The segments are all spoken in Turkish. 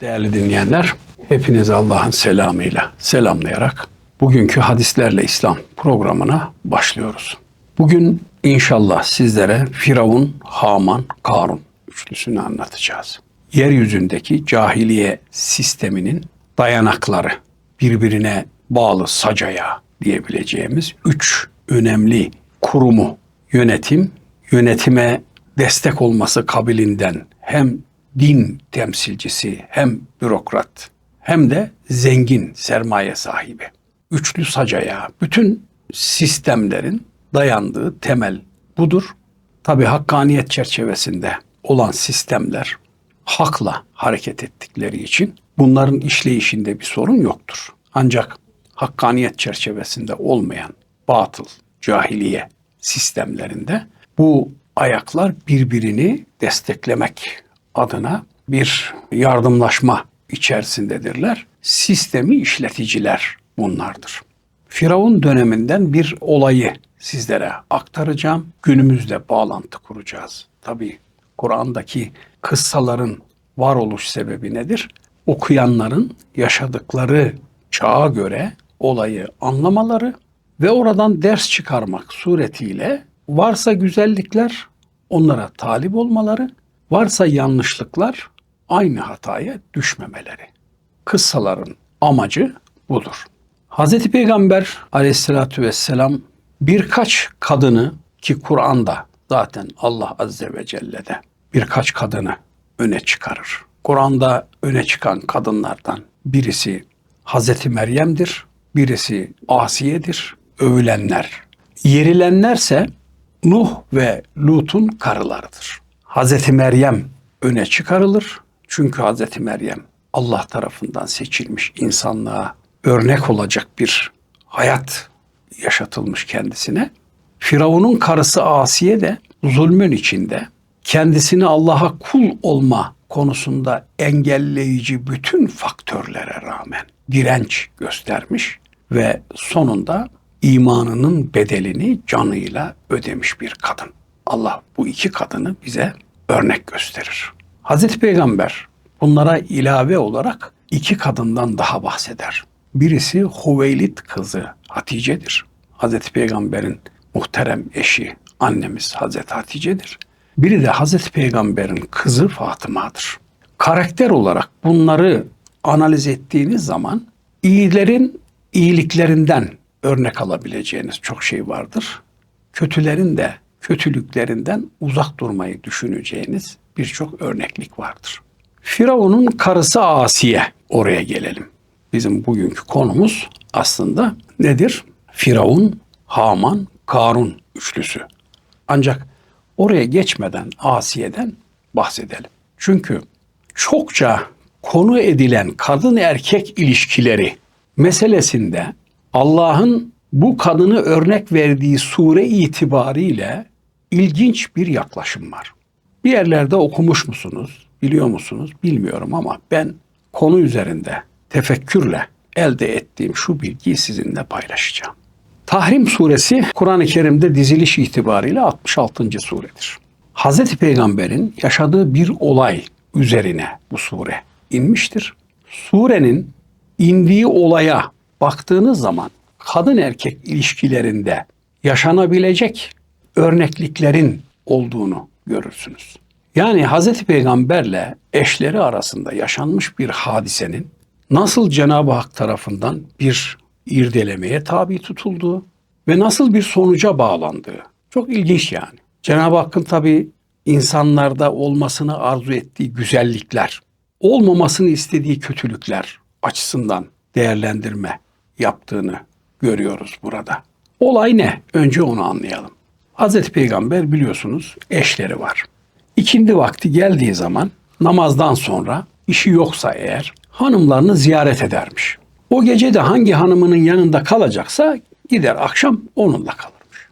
Değerli dinleyenler, hepinizi Allah'ın selamıyla selamlayarak bugünkü Hadislerle İslam programına başlıyoruz. Bugün inşallah sizlere Firavun, Haman, Karun üçlüsünü anlatacağız. Yeryüzündeki cahiliye sisteminin dayanakları, birbirine bağlı sacaya diyebileceğimiz üç önemli kurumu, yönetim, yönetime destek olması kabilinden hem din temsilcisi hem bürokrat hem de zengin sermaye sahibi. Üçlü sacaya bütün sistemlerin dayandığı temel budur. Tabi hakkaniyet çerçevesinde olan sistemler hakla hareket ettikleri için bunların işleyişinde bir sorun yoktur. Ancak hakkaniyet çerçevesinde olmayan batıl, cahiliye sistemlerinde bu ayaklar birbirini desteklemek adına bir yardımlaşma içerisindedirler. Sistemi işleticiler bunlardır. Firavun döneminden bir olayı sizlere aktaracağım. Günümüzde bağlantı kuracağız. Tabi Kur'an'daki kıssaların varoluş sebebi nedir? Okuyanların yaşadıkları çağa göre olayı anlamaları ve oradan ders çıkarmak suretiyle varsa güzellikler onlara talip olmaları, varsa yanlışlıklar aynı hataya düşmemeleri. Kıssaların amacı budur. Hz. Peygamber aleyhissalatü vesselam birkaç kadını ki Kur'an'da zaten Allah azze ve celle'de birkaç kadını öne çıkarır. Kur'an'da öne çıkan kadınlardan birisi Hazreti Meryem'dir, birisi Asiye'dir, övülenler. Yerilenlerse Nuh ve Lut'un karılarıdır. Hazreti Meryem öne çıkarılır. Çünkü Hazreti Meryem Allah tarafından seçilmiş insanlığa örnek olacak bir hayat yaşatılmış kendisine. Firavun'un karısı Asiye de zulmün içinde kendisini Allah'a kul olma konusunda engelleyici bütün faktörlere rağmen direnç göstermiş ve sonunda imanının bedelini canıyla ödemiş bir kadın. Allah bu iki kadını bize örnek gösterir. Hazreti Peygamber bunlara ilave olarak iki kadından daha bahseder. Birisi Huveylit kızı Hatice'dir. Hazreti Peygamber'in muhterem eşi annemiz Hazreti Hatice'dir. Biri de Hazreti Peygamber'in kızı Fatıma'dır. Karakter olarak bunları analiz ettiğiniz zaman iyilerin iyiliklerinden örnek alabileceğiniz çok şey vardır. Kötülerin de kötülüklerinden uzak durmayı düşüneceğiniz birçok örneklik vardır. Firavun'un karısı Asiye oraya gelelim. Bizim bugünkü konumuz aslında nedir? Firavun, Haman, Karun üçlüsü. Ancak oraya geçmeden Asiye'den bahsedelim. Çünkü çokça konu edilen kadın erkek ilişkileri meselesinde Allah'ın bu kadını örnek verdiği sure itibariyle ilginç bir yaklaşım var. Bir yerlerde okumuş musunuz, biliyor musunuz bilmiyorum ama ben konu üzerinde tefekkürle elde ettiğim şu bilgiyi sizinle paylaşacağım. Tahrim suresi Kur'an-ı Kerim'de diziliş itibariyle 66. suredir. Hz. Peygamber'in yaşadığı bir olay üzerine bu sure inmiştir. Surenin indiği olaya baktığınız zaman kadın erkek ilişkilerinde yaşanabilecek örnekliklerin olduğunu görürsünüz. Yani Hz. Peygamberle eşleri arasında yaşanmış bir hadisenin nasıl Cenab-ı Hak tarafından bir irdelemeye tabi tutulduğu ve nasıl bir sonuca bağlandığı çok ilginç yani. Cenab-ı Hakk'ın tabi insanlarda olmasını arzu ettiği güzellikler, olmamasını istediği kötülükler açısından değerlendirme yaptığını görüyoruz burada. Olay ne? Önce onu anlayalım. Hazreti Peygamber biliyorsunuz eşleri var. İkindi vakti geldiği zaman namazdan sonra işi yoksa eğer hanımlarını ziyaret edermiş. O gece de hangi hanımının yanında kalacaksa gider akşam onunla kalırmış.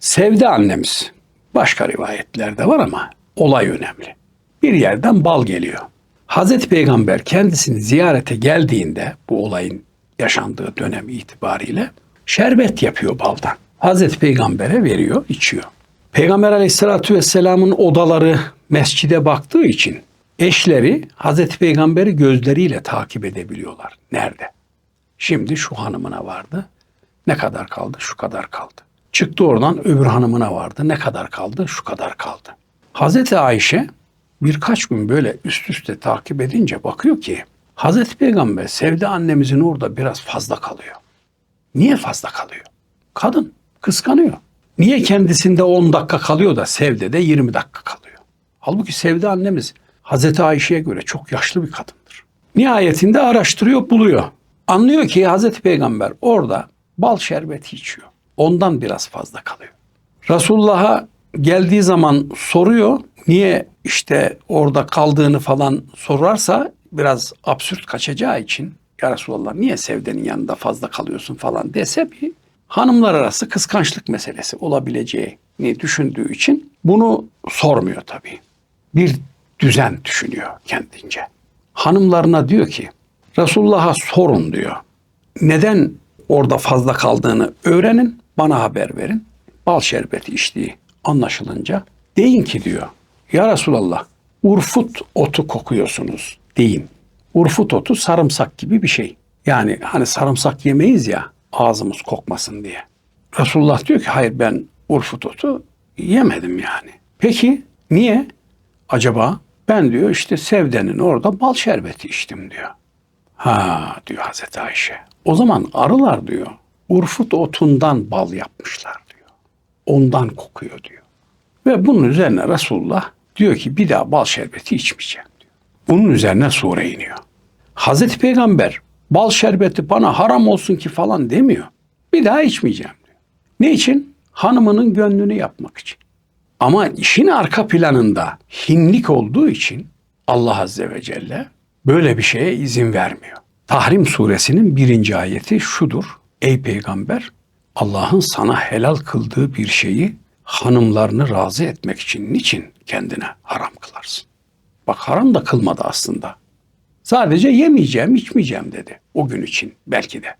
Sevde annemiz başka rivayetlerde var ama olay önemli. Bir yerden bal geliyor. Hazreti Peygamber kendisini ziyarete geldiğinde bu olayın yaşandığı dönem itibariyle şerbet yapıyor baldan. Hazreti Peygamber'e veriyor, içiyor. Peygamber aleyhissalatü vesselamın odaları mescide baktığı için eşleri Hazreti Peygamber'i gözleriyle takip edebiliyorlar. Nerede? Şimdi şu hanımına vardı. Ne kadar kaldı? Şu kadar kaldı. Çıktı oradan öbür hanımına vardı. Ne kadar kaldı? Şu kadar kaldı. Hazreti Ayşe birkaç gün böyle üst üste takip edince bakıyor ki Hazreti Peygamber Sevde annemizin orada biraz fazla kalıyor. Niye fazla kalıyor? Kadın kıskanıyor. Niye kendisinde 10 dakika kalıyor da Sevde de 20 dakika kalıyor? Halbuki Sevde annemiz Hazreti Ayşe'ye göre çok yaşlı bir kadındır. Nihayetinde araştırıyor, buluyor. Anlıyor ki Hazreti Peygamber orada bal şerbeti içiyor. Ondan biraz fazla kalıyor. Resulullah'a geldiği zaman soruyor. Niye işte orada kaldığını falan sorarsa biraz absürt kaçacağı için ya Resulallah niye Sevde'nin yanında fazla kalıyorsun falan dese bir hanımlar arası kıskançlık meselesi olabileceğini düşündüğü için bunu sormuyor tabii. Bir düzen düşünüyor kendince. Hanımlarına diyor ki Resulullah'a sorun diyor. Neden orada fazla kaldığını öğrenin, bana haber verin. Bal şerbeti içtiği anlaşılınca deyin ki diyor. Ya Resulallah urfut otu kokuyorsunuz deyin. Urfut otu sarımsak gibi bir şey. Yani hani sarımsak yemeyiz ya ağzımız kokmasın diye. Resulullah diyor ki hayır ben urfut otu yemedim yani. Peki niye? Acaba ben diyor işte Sevde'nin orada bal şerbeti içtim diyor. Ha diyor Hazreti Ayşe. O zaman arılar diyor urfut otundan bal yapmışlar diyor. Ondan kokuyor diyor. Ve bunun üzerine Resulullah diyor ki bir daha bal şerbeti içmeyeceğim. Bunun üzerine sure iniyor. Hazreti Peygamber bal şerbeti bana haram olsun ki falan demiyor. Bir daha içmeyeceğim diyor. Ne için? Hanımının gönlünü yapmak için. Ama işin arka planında hinlik olduğu için Allah Azze ve Celle böyle bir şeye izin vermiyor. Tahrim suresinin birinci ayeti şudur. Ey peygamber Allah'ın sana helal kıldığı bir şeyi hanımlarını razı etmek için niçin kendine haram kılarsın? Bak haram da kılmadı aslında. Sadece yemeyeceğim, içmeyeceğim dedi o gün için belki de.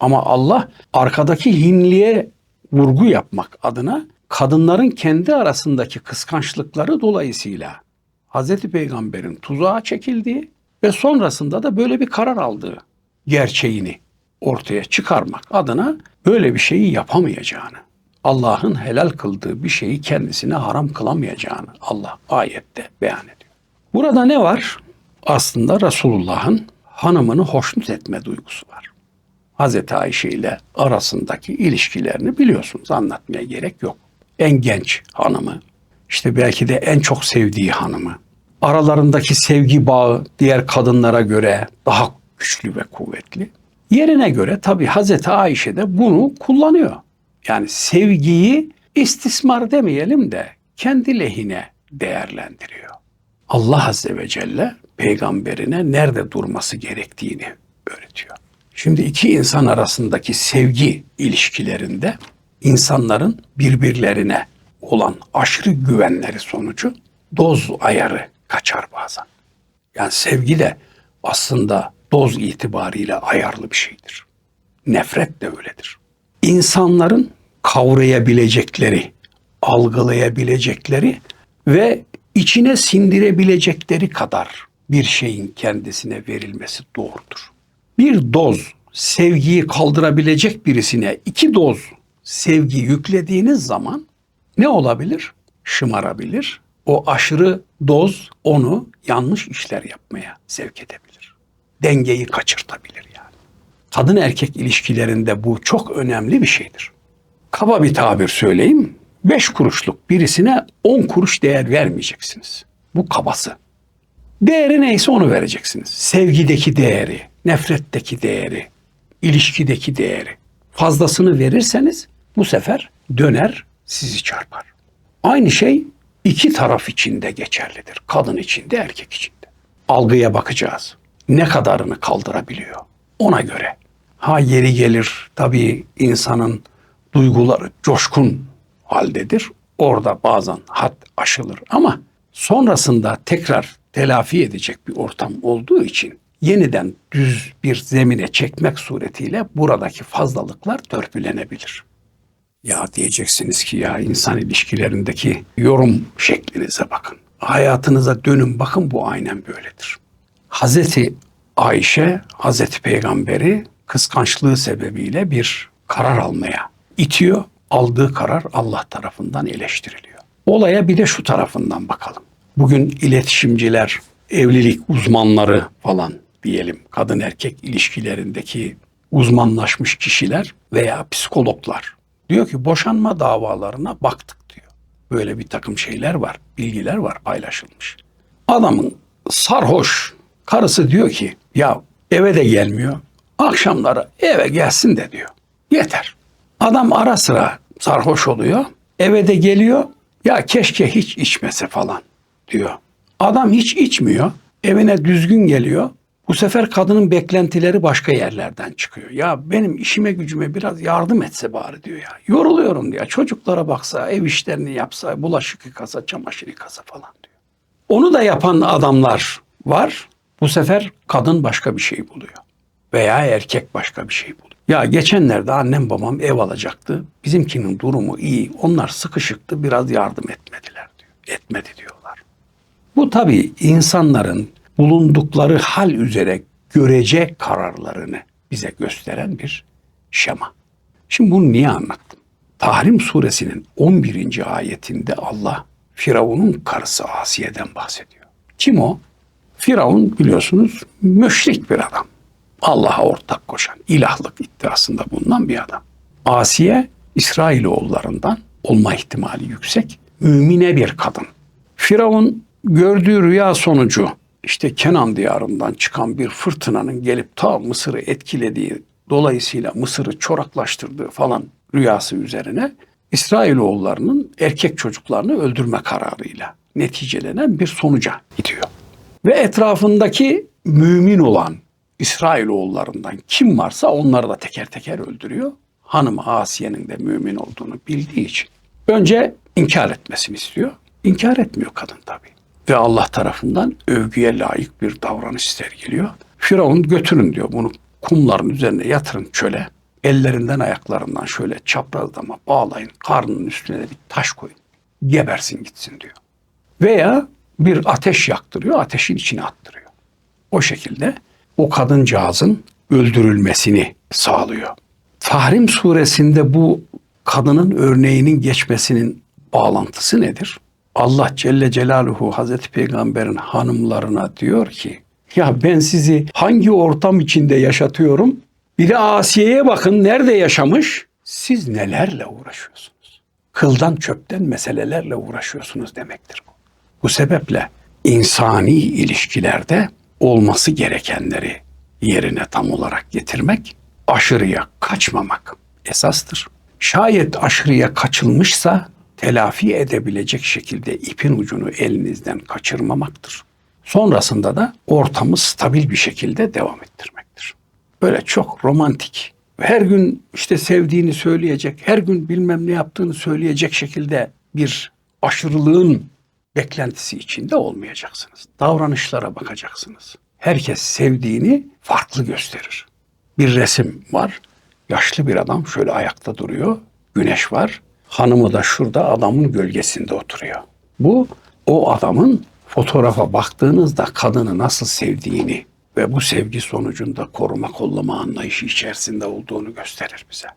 Ama Allah arkadaki hinliğe vurgu yapmak adına kadınların kendi arasındaki kıskançlıkları dolayısıyla Hazreti Peygamber'in tuzağa çekildiği ve sonrasında da böyle bir karar aldığı gerçeğini ortaya çıkarmak adına böyle bir şeyi yapamayacağını, Allah'ın helal kıldığı bir şeyi kendisine haram kılamayacağını Allah ayette beyan ediyor. Burada ne var? Aslında Resulullah'ın hanımını hoşnut etme duygusu var. Hazreti Ayşe ile arasındaki ilişkilerini biliyorsunuz anlatmaya gerek yok. En genç hanımı, işte belki de en çok sevdiği hanımı. Aralarındaki sevgi bağı diğer kadınlara göre daha güçlü ve kuvvetli. Yerine göre tabi Hazreti Ayşe de bunu kullanıyor. Yani sevgiyi istismar demeyelim de kendi lehine değerlendiriyor. Allah Azze ve Celle peygamberine nerede durması gerektiğini öğretiyor. Şimdi iki insan arasındaki sevgi ilişkilerinde insanların birbirlerine olan aşırı güvenleri sonucu doz ayarı kaçar bazen. Yani sevgi de aslında doz itibariyle ayarlı bir şeydir. Nefret de öyledir. İnsanların kavrayabilecekleri, algılayabilecekleri ve içine sindirebilecekleri kadar bir şeyin kendisine verilmesi doğrudur. Bir doz sevgiyi kaldırabilecek birisine iki doz sevgi yüklediğiniz zaman ne olabilir? Şımarabilir. O aşırı doz onu yanlış işler yapmaya sevk edebilir. Dengeyi kaçırtabilir yani. Kadın erkek ilişkilerinde bu çok önemli bir şeydir. Kaba bir tabir söyleyeyim. Beş kuruşluk birisine on kuruş değer vermeyeceksiniz. Bu kabası. Değeri neyse onu vereceksiniz. Sevgideki değeri, nefretteki değeri, ilişkideki değeri. Fazlasını verirseniz bu sefer döner sizi çarpar. Aynı şey iki taraf için de geçerlidir. Kadın için de erkek için de. Algıya bakacağız. Ne kadarını kaldırabiliyor? Ona göre. Ha yeri gelir tabii insanın duyguları coşkun haldedir. Orada bazen had aşılır ama sonrasında tekrar telafi edecek bir ortam olduğu için yeniden düz bir zemine çekmek suretiyle buradaki fazlalıklar törpülenebilir. Ya diyeceksiniz ki ya insan ilişkilerindeki yorum şeklinize bakın. hayatınıza dönün bakın bu aynen böyledir. Hazreti Ayşe Hazreti Peygamberi kıskançlığı sebebiyle bir karar almaya itiyor. Aldığı karar Allah tarafından eleştiriliyor. Olaya bir de şu tarafından bakalım. Bugün iletişimciler, evlilik uzmanları falan diyelim kadın erkek ilişkilerindeki uzmanlaşmış kişiler veya psikologlar diyor ki boşanma davalarına baktık diyor. Böyle bir takım şeyler var, bilgiler var paylaşılmış. Adamın sarhoş karısı diyor ki ya eve de gelmiyor. Akşamları eve gelsin de diyor. Yeter. Adam ara sıra sarhoş oluyor. Eve de geliyor. Ya keşke hiç içmese falan diyor. Adam hiç içmiyor. Evine düzgün geliyor. Bu sefer kadının beklentileri başka yerlerden çıkıyor. Ya benim işime gücüme biraz yardım etse bari diyor ya. Yoruluyorum diyor. Çocuklara baksa, ev işlerini yapsa, bulaşık yıkasa, çamaşır yıkasa falan diyor. Onu da yapan adamlar var. Bu sefer kadın başka bir şey buluyor. Veya erkek başka bir şey buluyor. Ya geçenlerde annem babam ev alacaktı. Bizimkinin durumu iyi. Onlar sıkışıktı. Biraz yardım etmediler diyor. Etmedi diyorlar. Bu tabii insanların bulundukları hal üzere görece kararlarını bize gösteren bir şema. Şimdi bunu niye anlattım? Tahrim suresinin 11. ayetinde Allah Firavun'un karısı Asiye'den bahsediyor. Kim o? Firavun biliyorsunuz müşrik bir adam. Allah'a ortak koşan, ilahlık iddiasında bulunan bir adam. Asiye İsrailoğullarından olma ihtimali yüksek, mümine bir kadın. Firavun gördüğü rüya sonucu işte Kenan diyarından çıkan bir fırtınanın gelip ta Mısır'ı etkilediği dolayısıyla Mısır'ı çoraklaştırdığı falan rüyası üzerine İsrailoğullarının erkek çocuklarını öldürme kararıyla neticelenen bir sonuca gidiyor. Ve etrafındaki mümin olan İsrailoğullarından kim varsa onları da teker teker öldürüyor. Hanımı Asiye'nin de mümin olduğunu bildiği için. Önce inkar etmesini istiyor. İnkar etmiyor kadın tabii. Ve Allah tarafından övgüye layık bir davranış sergiliyor. Firavun götürün diyor bunu kumların üzerine yatırın çöle. Ellerinden ayaklarından şöyle çaprazlama bağlayın. Karnının üstüne de bir taş koyun. Gebersin gitsin diyor. Veya bir ateş yaktırıyor, ateşin içine attırıyor. O şekilde o kadıncağızın öldürülmesini sağlıyor. Tahrim suresinde bu kadının örneğinin geçmesinin bağlantısı nedir? Allah Celle Celaluhu Hazreti Peygamber'in hanımlarına diyor ki ya ben sizi hangi ortam içinde yaşatıyorum? Bir de Asiye'ye bakın nerede yaşamış? Siz nelerle uğraşıyorsunuz? Kıldan çöpten meselelerle uğraşıyorsunuz demektir bu. Bu sebeple insani ilişkilerde olması gerekenleri yerine tam olarak getirmek, aşırıya kaçmamak esastır. Şayet aşırıya kaçılmışsa telafi edebilecek şekilde ipin ucunu elinizden kaçırmamaktır. Sonrasında da ortamı stabil bir şekilde devam ettirmektir. Böyle çok romantik, her gün işte sevdiğini söyleyecek, her gün bilmem ne yaptığını söyleyecek şekilde bir aşırılığın beklentisi içinde olmayacaksınız. Davranışlara bakacaksınız. Herkes sevdiğini farklı gösterir. Bir resim var. Yaşlı bir adam şöyle ayakta duruyor. Güneş var. Hanımı da şurada adamın gölgesinde oturuyor. Bu o adamın fotoğrafa baktığınızda kadını nasıl sevdiğini ve bu sevgi sonucunda koruma kollama anlayışı içerisinde olduğunu gösterir bize.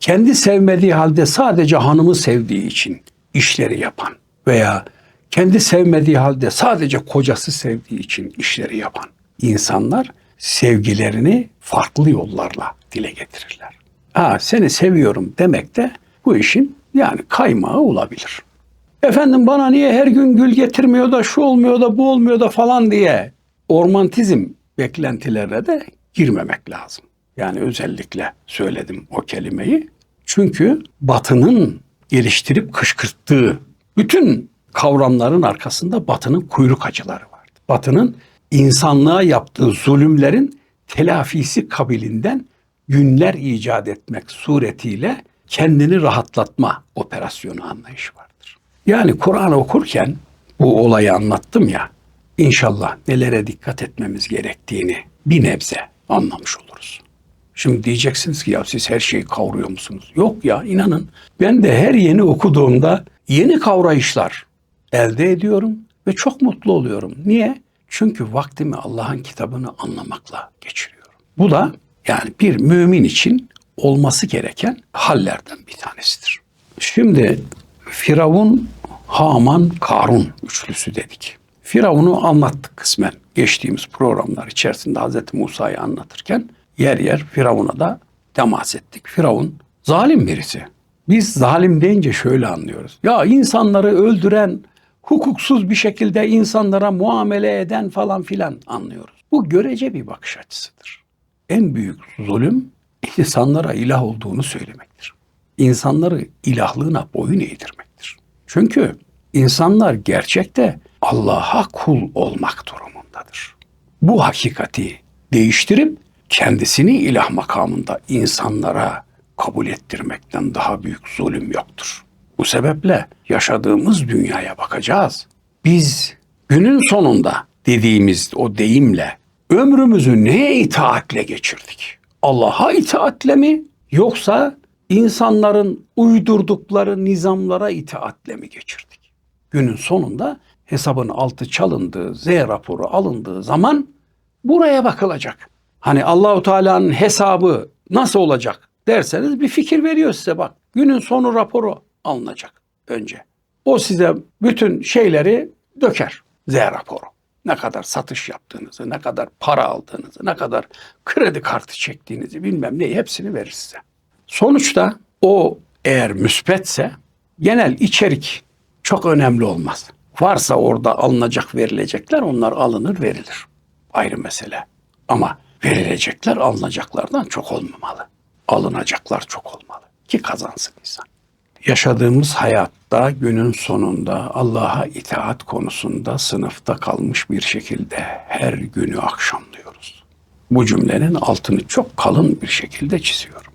Kendi sevmediği halde sadece hanımı sevdiği için işleri yapan veya kendi sevmediği halde sadece kocası sevdiği için işleri yapan insanlar sevgilerini farklı yollarla dile getirirler. Ha seni seviyorum demek de bu işin yani kaymağı olabilir. Efendim bana niye her gün gül getirmiyor da şu olmuyor da bu olmuyor da falan diye ormantizm beklentilerine de girmemek lazım. Yani özellikle söyledim o kelimeyi. Çünkü Batı'nın geliştirip kışkırttığı bütün kavramların arkasında Batı'nın kuyruk acıları vardı. Batı'nın insanlığa yaptığı zulümlerin telafisi kabilinden günler icat etmek suretiyle kendini rahatlatma operasyonu anlayışı vardır. Yani Kur'an okurken bu olayı anlattım ya, inşallah nelere dikkat etmemiz gerektiğini bir nebze anlamış oluruz. Şimdi diyeceksiniz ki ya siz her şeyi kavruyor musunuz? Yok ya inanın ben de her yeni okuduğumda yeni kavrayışlar elde ediyorum. Ve çok mutlu oluyorum. Niye? Çünkü vaktimi Allah'ın kitabını anlamakla geçiriyorum. Bu da yani bir mümin için olması gereken hallerden bir tanesidir. Şimdi Firavun, Haman, Karun üçlüsü dedik. Firavun'u anlattık kısmen. Geçtiğimiz programlar içerisinde Hz. Musa'yı anlatırken yer yer Firavun'a da temas ettik. Firavun zalim birisi. Biz zalim deyince şöyle anlıyoruz. Ya insanları öldüren, hukuksuz bir şekilde insanlara muamele eden falan filan anlıyoruz. Bu görece bir bakış açısıdır. En büyük zulüm insanlara ilah olduğunu söylemektir. İnsanları ilahlığına boyun eğdirmektir. Çünkü insanlar gerçekte Allah'a kul olmak durumundadır. Bu hakikati değiştirip kendisini ilah makamında insanlara kabul ettirmekten daha büyük zulüm yoktur. Bu sebeple yaşadığımız dünyaya bakacağız. Biz günün sonunda dediğimiz o deyimle ömrümüzü neye itaatle geçirdik? Allah'a itaatle mi yoksa insanların uydurdukları nizamlara itaatle mi geçirdik? Günün sonunda hesabın altı çalındığı, Z raporu alındığı zaman buraya bakılacak. Hani Allahu Teala'nın hesabı nasıl olacak derseniz bir fikir veriyor size bak. Günün sonu raporu alınacak önce. O size bütün şeyleri döker. Z raporu. Ne kadar satış yaptığınızı, ne kadar para aldığınızı, ne kadar kredi kartı çektiğinizi bilmem ne hepsini verir size. Sonuçta o eğer müspetse genel içerik çok önemli olmaz. Varsa orada alınacak verilecekler onlar alınır verilir. Ayrı mesele. Ama verilecekler alınacaklardan çok olmamalı. Alınacaklar çok olmalı ki kazansın insan. Yaşadığımız hayatta günün sonunda Allah'a itaat konusunda sınıfta kalmış bir şekilde her günü akşamlıyoruz. Bu cümlenin altını çok kalın bir şekilde çiziyorum.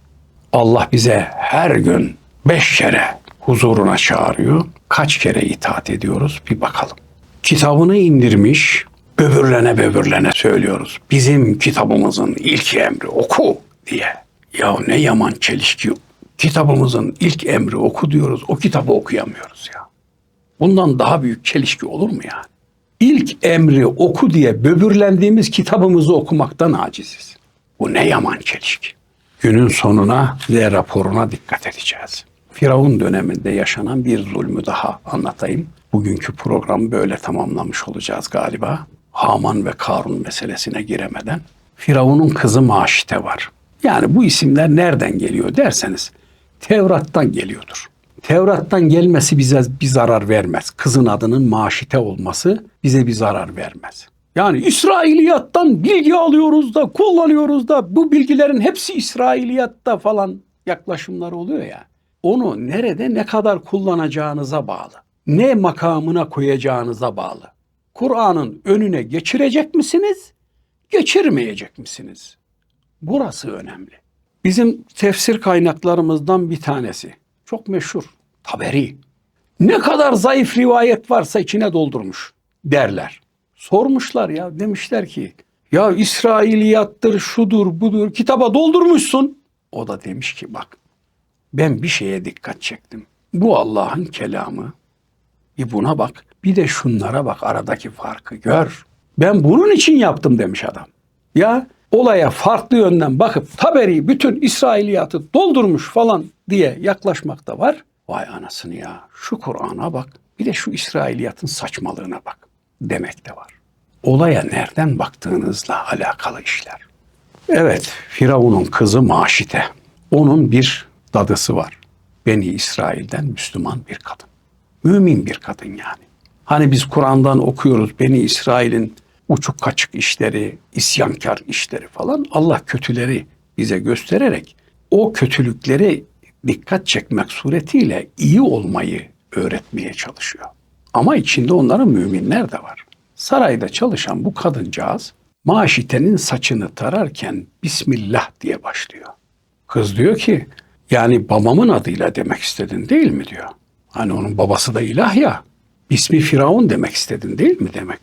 Allah bize her gün beş kere huzuruna çağırıyor. Kaç kere itaat ediyoruz bir bakalım. Kitabını indirmiş, böbürlene böbürlene söylüyoruz. Bizim kitabımızın ilk emri oku diye. Ya ne yaman çelişki. Kitabımızın ilk emri oku diyoruz. O kitabı okuyamıyoruz ya. Bundan daha büyük çelişki olur mu yani? İlk emri oku diye böbürlendiğimiz kitabımızı okumaktan aciziz. Bu ne yaman çelişki. Günün sonuna ve raporuna dikkat edeceğiz. Firavun döneminde yaşanan bir zulmü daha anlatayım. Bugünkü programı böyle tamamlamış olacağız galiba. Haman ve Karun meselesine giremeden. Firavun'un kızı Maşite var. Yani bu isimler nereden geliyor derseniz Tevrat'tan geliyordur. Tevrat'tan gelmesi bize bir zarar vermez. Kızın adının Maşite olması bize bir zarar vermez. Yani İsrailiyattan bilgi alıyoruz da kullanıyoruz da bu bilgilerin hepsi İsrailiyatta falan yaklaşımlar oluyor ya. Onu nerede ne kadar kullanacağınıza bağlı. Ne makamına koyacağınıza bağlı. Kur'an'ın önüne geçirecek misiniz? Geçirmeyecek misiniz? Burası önemli. Bizim tefsir kaynaklarımızdan bir tanesi. Çok meşhur. Taberi. Ne kadar zayıf rivayet varsa içine doldurmuş derler. Sormuşlar ya demişler ki ya İsrailiyattır şudur budur kitaba doldurmuşsun. O da demiş ki bak ben bir şeye dikkat çektim. Bu Allah'ın kelamı. Bir buna bak bir de şunlara bak aradaki farkı gör. Ben bunun için yaptım demiş adam. Ya olaya farklı yönden bakıp Taberi bütün İsrailiyatı doldurmuş falan diye yaklaşmak da var. Vay anasını ya şu Kur'an'a bak bir de şu İsrailiyatın saçmalığına bak demek de var. Olaya nereden baktığınızla alakalı işler. Evet Firavun'un kızı Maşite. Onun bir dadısı var. Beni İsrail'den Müslüman bir kadın. Mümin bir kadın yani. Hani biz Kur'an'dan okuyoruz Beni İsrail'in uçuk kaçık işleri, isyankar işleri falan Allah kötüleri bize göstererek o kötülükleri dikkat çekmek suretiyle iyi olmayı öğretmeye çalışıyor. Ama içinde onların müminler de var. Sarayda çalışan bu kadıncağız Maşite'nin saçını tararken Bismillah diye başlıyor. Kız diyor ki yani babamın adıyla demek istedin değil mi diyor. Hani onun babası da ilah ya. İsmi Firavun demek istedin değil mi demek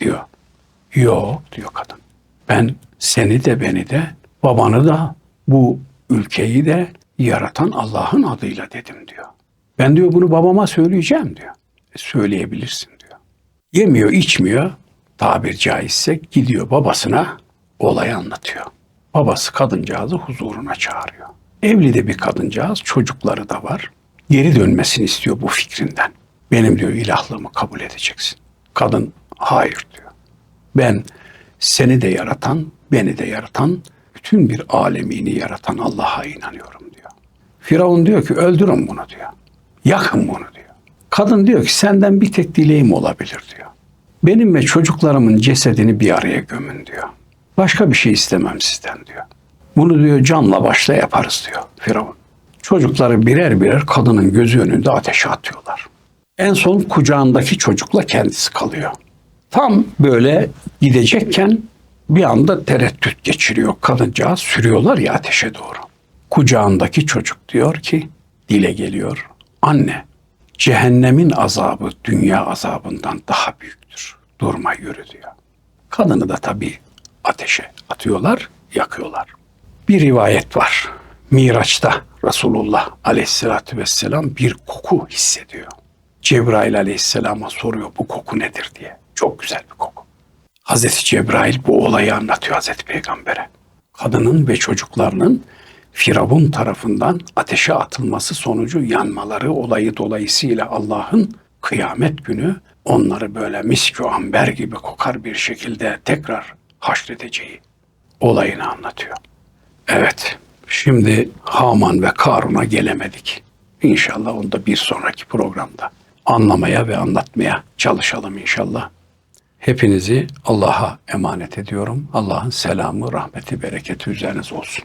diyor. Yok diyor kadın. Ben seni de beni de babanı da bu ülkeyi de yaratan Allah'ın adıyla dedim diyor. Ben diyor bunu babama söyleyeceğim diyor. E, söyleyebilirsin diyor. Yemiyor, içmiyor. Tabir caizse gidiyor babasına olayı anlatıyor. Babası kadıncağızı huzuruna çağırıyor. Evli de bir kadıncağız, çocukları da var. Geri dönmesini istiyor bu fikrinden. Benim diyor ilahlığımı kabul edeceksin. Kadın hayır diyor. Ben seni de yaratan, beni de yaratan, bütün bir alemini yaratan Allah'a inanıyorum diyor. Firavun diyor ki öldürün bunu diyor. Yakın bunu diyor. Kadın diyor ki senden bir tek dileğim olabilir diyor. Benim ve çocuklarımın cesedini bir araya gömün diyor. Başka bir şey istemem sizden diyor. Bunu diyor canla başla yaparız diyor Firavun. Çocukları birer birer kadının gözü önünde ateşe atıyorlar. En son kucağındaki çocukla kendisi kalıyor. Tam böyle gidecekken bir anda tereddüt geçiriyor kadıncağız sürüyorlar ya ateşe doğru. Kucağındaki çocuk diyor ki dile geliyor. Anne cehennemin azabı dünya azabından daha büyüktür. Durma yürü diyor. Kadını da tabii ateşe atıyorlar, yakıyorlar. Bir rivayet var. Miraç'ta Resulullah aleyhissalatü vesselam bir koku hissediyor. Cebrail aleyhisselama soruyor bu koku nedir diye. Çok güzel bir koku. Hazreti Cebrail bu olayı anlatıyor Hazreti Peygamber'e. Kadının ve çocuklarının Firavun tarafından ateşe atılması sonucu yanmaları olayı dolayısıyla Allah'ın kıyamet günü onları böyle miskü amber gibi kokar bir şekilde tekrar haşredeceği olayını anlatıyor. Evet, şimdi Haman ve Karun'a gelemedik. İnşallah onu da bir sonraki programda anlamaya ve anlatmaya çalışalım inşallah. Hepinizi Allah'a emanet ediyorum. Allah'ın selamı, rahmeti, bereketi üzerinize olsun.